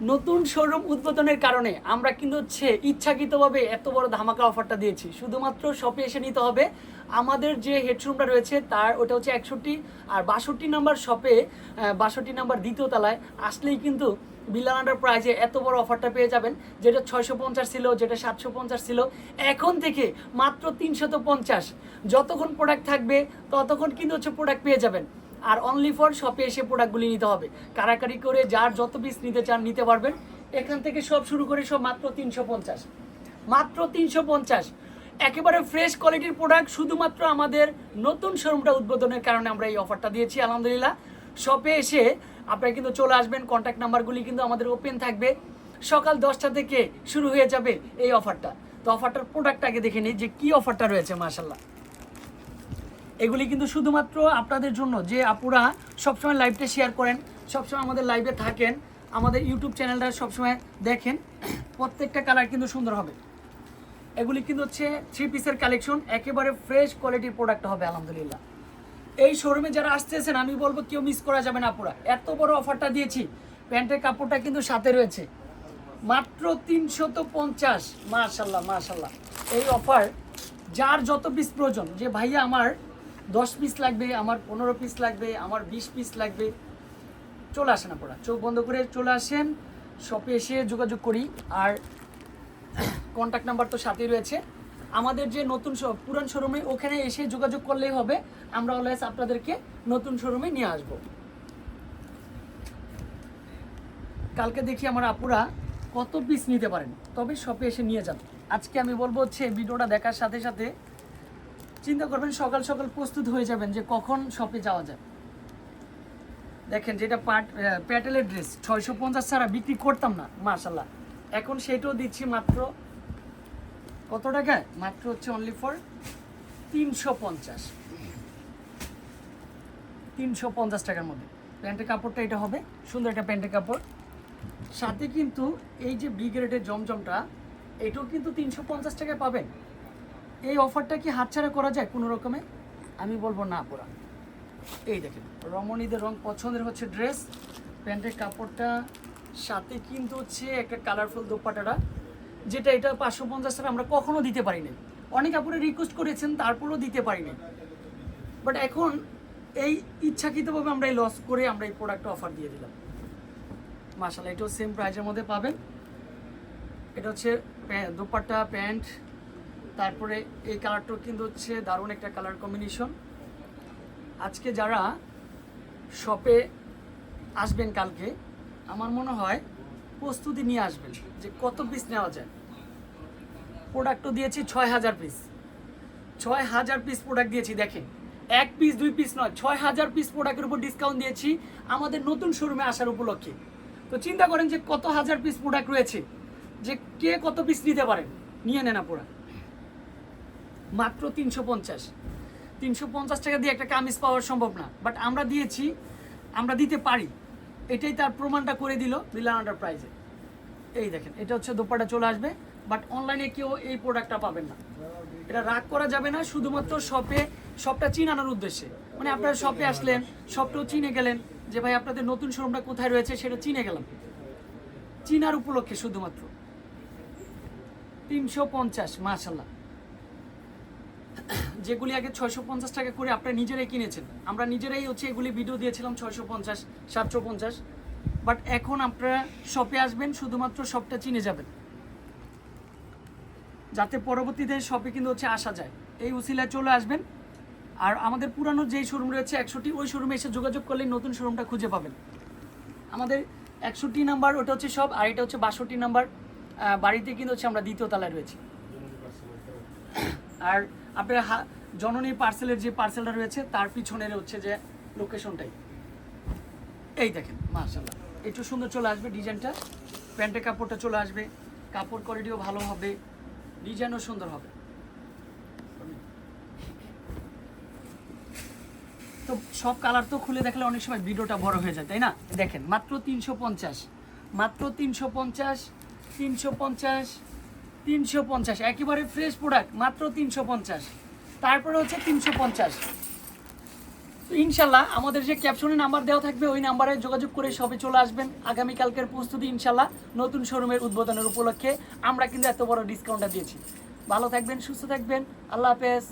নতুন শোরুম উদ্বোধনের কারণে আমরা কিন্তু হচ্ছে ইচ্ছাকৃতভাবে এত বড় ধামাকা অফারটা দিয়েছি। শুধুমাত্র শপে এসে নিতে হবে। আমাদের যে হেডশোরুমটা রয়েছে, তার ওটা হচ্ছে একষট্টি আর বাষট্টি নাম্বার শপে বাষট্টি নাম্বার দ্বিতীয় তলায় আসলেই কিন্তু বিলানাডার প্রাইজে এত বড় অফারটা পেয়ে যাবেন, যেটা ছয়শো পঞ্চাশ ছিল, যেটা সাতশো পঞ্চাশ ছিল। এখন থেকে মাত্র তিনশত পঞ্চাশ। যতক্ষণ প্রোডাক্ট থাকবে, ততক্ষণ কিন্তু হচ্ছে প্রোডাক্ট পেয়ে যাবেন। আর অনলি ফর শপে এসে প্রোডাক্টগুলি নিতে হবে। কারাকারি করে যার যত পিস নিতে চান নিতে পারবেন। এখান থেকে সব শুরু করে সব মাত্র তিনশো পঞ্চাশ। মাত্র তিনশো পঞ্চাশ। একেবারে ফ্রেশ কোয়ালিটির প্রোডাক্ট শুধুমাত্র আমাদের নতুন শোরুমটা উদ্বোধনের কারণে আমরা এই অফারটা দিয়েছি, আলহামদুলিল্লাহ। শপে এসে আপনারা কিন্তু চলে আসবেন কন্ট্যাক্ট নাম্বারগুলি কিন্তু আমাদের ওপেন থাকবে। সকাল দশটা থেকে শুরু হয়ে যাবে এই অফারটা তো অফারটার প্রোডাক্ট আগে দেখে নিই যে কী অফারটা রয়েছে মাশাল্লাহ এগুলি কিন্তু শুধুমাত্র আপনাদের জন্য, যে আপুরা সবসময় লাইভটা শেয়ার করেন, সবসময় আমাদের লাইভে থাকেন, আমাদের ইউটিউব চ্যানেলটা সবসময় দেখেন, প্রত্যেকটা কালার কিন্তু সুন্দর হবে। এগুলি কিন্তু হচ্ছে থ্রি পিসের কালেকশন একেবারে ফ্রেশ কোয়ালিটির প্রোডাক্ট হবে, আলহামদুলিল্লাহ। এই শোরুমে যারা আসতেছেন আমি বলব কেউ মিস করা যাবে না আপুরা। এত বড় অফারটা দিয়েছি, প্যান্টের কাপড়টা কিন্তু সাথে রয়েছে। মাত্র তিনশত পঞ্চাশ মাশাল্লাহ মাশাল্লাহ এই অফার যার যত পিস প্রয়োজন, যে ভাইয়া আমার দশ পিস লাগবে, আমার পনেরো পিস লাগবে, আমার বিশ পিস লাগবে। চলে আসেন আপনারা, চোখ বন্ধ করে চলে আসেন শপে এসে যোগাযোগ করি। আর কন্ট্যাক্ট নাম্বার তো সাথেই রয়েছে। আমাদের যে নতুন পুরান শোরুমে ওখানে এসে যোগাযোগ করলেই হবে। আমরা অলওয়েজ আপনাদেরকে নতুন শোরুমে নিয়ে আসব। কালকে দেখি আমার আপুরা কত পিস নিতে পারেন, তবে শপে এসে নিয়ে যান। আজকে আমি বলব হচ্ছে ভিডিওটা দেখার সাথে সাথে চিন্তা করবেন, সকাল সকাল প্রস্তুত হয়ে যাবেন যে কখন শপে যাওয়া যায়। দেখেন যেটা পাট প্যাটেলের ড্রেস ছয়শো পঞ্চাশ ছাড়া বিক্রি করতাম না মার্শাল্লাহ এখন সেটাও দিচ্ছি মাত্র, কত টাকায়? মাত্র হচ্ছে অনলি ফর তিনশো পঞ্চাশ। তিনশো পঞ্চাশ টাকার মধ্যে। প্যান্টের কাপড়টা এটা হবে, সুন্দর একটা প্যান্টের কাপড়। সাথে কিন্তু এই যে বি গ্রেডের জমজমটা, এটাও কিন্তু তিনশো পঞ্চাশ টাকায় পাবেন। এই অফারটা কি হাতছাড়া করা যায় কোনো রকমে? আমি বলব না পড়া এই দেখেন, রমণীদের রং পছন্দের হচ্ছে ড্রেস, প্যান্টের কাপড়টা, সাথে কিন্তু হচ্ছে একটা কালারফুল দোপাটাটা যেটা এটা পাঁচশো পঞ্চাশ টাকা আমরা কখনো দিতে পারি নাই অনেক আপুরে রিকোয়েস্ট করেছেন, তারপরেও দিতে পারি নাই বাট এখন এই ইচ্ছাকৃতভাবে আমরা এই লস করে আমরা এই প্রোডাক্টটা অফার দিয়ে দিলাম। মাসালা এটাও সেম প্রাইসের মধ্যে পাবেন। এটা হচ্ছে দোপাট্টা, প্যান্ট তারপরে এই কালারটাও কিন্তু হচ্ছে দারুণ একটা কালার কম্বিনেশন আজকে যারা শপে আসবেন কালকে, আমার মনে হয় প্রস্তুতি নিয়ে আসবেন যে কত পিস নেওয়া যায়। প্রোডাক্টও দিয়েছি ছয় হাজার পিস ছয় হাজার পিস প্রোডাক্ট দিয়েছি, দেখেন। এক পিস দুই পিস নয়, ছয় হাজার পিস প্রোডাক্টের উপর ডিসকাউন্ট দিয়েছি আমাদের নতুন শোরুমে আসার উপলক্ষে। তো চিন্তা করেন যে কত হাজার পিস প্রোডাক্ট রয়েছে, যে কে কত পিস নিতে পারেন নিয়ে নেন পুরা মাত্র তিনশো পঞ্চাশ। তিনশো পঞ্চাশ টাকা দিয়ে একটা কামিজ পাওয়া সম্ভব না। বাট আমরা দিয়েছি, আমরা দিতে পারি। এটাই তার প্রমাণটা করে দিল মিলান আন্ডার প্রাইজে এই দেখেন, এটা হচ্ছে দোপাটা চলে আসবে। বাট অনলাইনে কেউ এই প্রোডাক্টটা পাবেন না। এটা রাগ করা যাবে না, শুধুমাত্র শপে শপটা চিনানোর উদ্দেশ্যে। মানে আপনারা শপে আসলেন শপটাও চিনে গেলেন যে, ভাই, আপনাদের নতুন শোরুমটা কোথায় রয়েছে? সেটা চিনে গেলাম। চিনার উপলক্ষে শুধুমাত্র। তিনশো পঞ্চাশ মাশাল্লাহ যেগুলি আগে ছয়শো পঞ্চাশ টাকা করে আপনারা নিজেরাই কিনেছেন। আমরা নিজেরাই হচ্ছে এগুলি ভিডিও দিয়েছিলাম ছয়শো পঞ্চাশ, সাতশো পঞ্চাশ। বাট এখন আপনারা শপে আসবেন, শুধুমাত্র শপটা চিনে যাবেন। যাতে পরবর্তীতে শপে কিন্তু হচ্ছে আসা যায়। এই উসিলায় চলে আসবেন। আর আমাদের পুরানো যেই শোরুম রয়েছে, একশোটি, ওই শোরুমে এসে যোগাযোগ করলে নতুন শোরুমটা খুঁজে পাবেন। আমাদের একষট্টি নাম্বার ওটা হচ্ছে সব আর এটা হচ্ছে বাষট্টি নাম্বার বাড়িতে কিন্তু হচ্ছে আমরা দ্বিতীয় তলায় রয়েছি। আর আপনার জননী পার্সেলের যে পার্সেলটা রয়েছে, তার পিছনের হচ্ছে যে লোকেশনটাই এই দেখেন মার্শাল্লাহ একটু সুন্দর চলে আসবে ডিজাইনটা। প্যান্টের কাপড়টা চলে আসবে। কাপড় কোয়ালিটিও ভালো হবে। ডিজাইনও সুন্দর হবে। তো সব কালার তো খুলে দেখলে অনেক সময় ভিডিওটা বড় হয়ে যায়, তাই না? দেখেন, মাত্র তিনশো পঞ্চাশ। মাত্র তিনশো পঞ্চাশ তিনশো পঞ্চাশ তিনশো পঞ্চাশ। একেবারে ফ্রেশ প্রোডাক্ট মাত্র তিনশো পঞ্চাশ। তারপরে হচ্ছে তিনশো পঞ্চাশ। ইনশাল্লাহ আমাদের যে ক্যাপশনে নাম্বার দেওয়া থাকবে, ওই নাম্বারে যোগাযোগ করে সবে চলে আসবেন। আগামীকালকের প্রস্তুতি ইনশাল্লাহ নতুন শোরুমের উদ্বোধনের উপলক্ষে। আমরা কিন্তু এত বড় ডিসকাউন্টটা দিয়েছি। ভালো থাকবেন, সুস্থ থাকবেন। আল্লাহ হাফেজ।